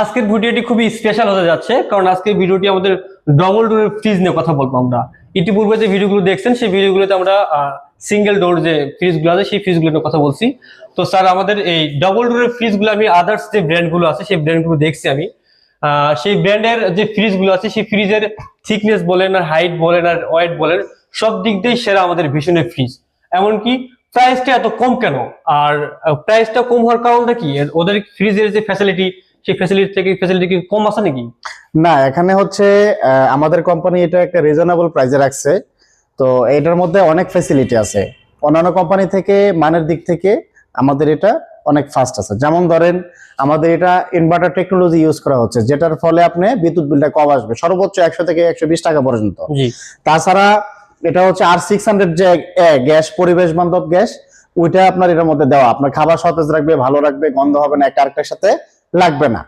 আজকের ভিডিওটি খুবই স্পেশাল হতে যাচ্ছে, কারণ আজকের ভিডিওটি আমাদের ডবল ডোরের ফ্রিজ নিয়ে কথা বলব আমরা। ইতিপূর্বে যে ভিডিওগুলো দেখছেন, সেই ভিডিওগুলোতে আমরা সিঙ্গেল ডোর যে ফ্রিজগুলো আছে, সেই ফ্রিজগুলো নিয়ে কথা বলছি। তো স্যার, আমাদের এই ডবল ডোরের ফ্রিজগুলো আমি আদার্স যে ব্র্যান্ডগুলো আছে, সেই ব্র্যান্ডগুলো দেখছি আমি। সেই ব্র্যান্ডের যে ফ্রিজগুলো আছে, সেই ফ্রিজের থিকনেস বলেন আর হাইট বলেন আর ওয়েট বলেন, সব দিক দিয়ে সেরা আমাদের ভীষণের ফ্রিজ এমনকি প্রাইসটা এত কম কেন? আর প্রাইসটা কম হওয়ার কারণটা কি? ওদের ফ্রিজের যে ফ্যাসিলিটি সেই ফ্যাসিলিটি থেকে ফ্যাসিলিটি কি কম আছে নাকি? না এখানে হচ্ছে আমাদের কোম্পানি এটা একটা রিজনেবল প্রাইসে রাখছে। তো এটার মধ্যে অনেক ফ্যাসিলিটি আছে। অন্যান্য কোম্পানি থেকে মানের দিক থেকে আমাদের এটা অনেক ফাস্ট আছে। যেমন ধরেন আমাদের এটা ইনভার্টার টেকনোলজি ইউজ করা হচ্ছে যেটার ফলে আপনি বিদ্যুৎ বিলটা কম আসবে। সর্বোচ্চ একশো থেকে একশো বিশ টাকা পর্যন্ত। তাছাড়া এটা হচ্ছে আর সিক্স হান্ড্রেড যে গ্যাস পরিবেশ বান্ধব গ্যাস ওইটা আপনার এটার মধ্যে দেওয়া। আপনার খাবার সতেজ রাখবে ভালো রাখবে গন্ধ হবে না একটা আরেকটার সাথে। লাগবে না।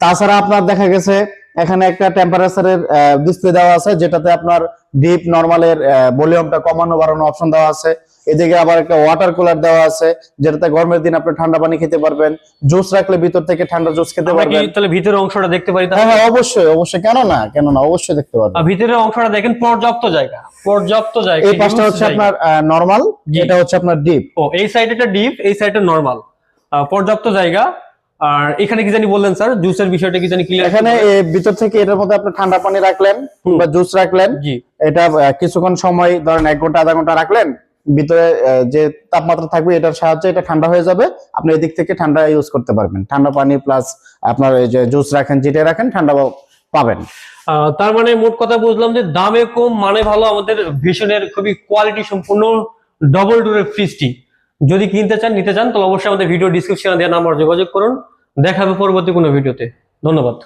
তাছাড়া আপনার দেখা গেছে এখানে একটা টেম্পারেচারের ডিসপ্লে দেওয়া আছে যেটাতে আপনার ডিপ নর্মালের ভলিউমটা কমানো বাড়ানো অপশন দেওয়া আছে। এদিকে আবার একটা ওয়াটার কুলার দেওয়া আছে যেটাতে গরমের দিন আপনি ঠান্ডা পানি খেতে পারবেন। জুস রাখলে ভিতর থেকে ঠান্ডা জুস খেতে পারবেন। তাহলে ভিতরের অংশটা দেখতে পারি হ্যাঁ তাহলে? হ্যাঁ অবশ্যই অবশ্যই। কেন না কেন না অবশ্যই দেখতে পারবেন। ভিতরের অংশটা দেখেন পর্যাপ্ত জায়গা পর্যাপ্ত জায়গা এই পাশটা হচ্ছে আপনার নর্মাল। এটা হচ্ছে আপনার ডিপ ও এই সাইডটা ডিপ এই সাইডটা নরমাল পর্যাপ্ত জায়গা আর এখানে কি জানি বললেন স্যার? জুসের বিষয়টা কি জানি ক্লিয়ার এখানে ভিতর থেকে এটার মধ্যে আপনি ঠান্ডা পানি রাখলেন বা জুস রাখলেন। এটা কিছুক্ষণ সময় ধরেন এক ঘণ্টা আধা ঘণ্টা রাখলেন ভিতরে যে তাপমাত্রা থাকবে এটার সাহায্যে এটা ঠান্ডা হয়ে যাবে। আপনি এদিক থেকে ঠান্ডা ইউজ করতে পারবেন। ঠান্ডা পানি প্লাস আপনার এই যে জুস রাখেন যেটা রাখেন ঠান্ডা পাবেন। আহ, তার মানে মোট কথা বুঝলাম যে দামে কম মানে ভালো আমাদের ভীষণের খুবই কোয়ালিটি সম্পূর্ণ ডবল ডোরের ফ্রিজটি যদি কিনতে চান, নিতে চান, তাহলে অবশ্যই আমাদের ভিডিও ডিসক্রিপশনে দেওয়া নাম্বার যোগাযোগ করুন। দেখাবে পরবর্তী কোনো ভিডিওতে ধন্যবাদ।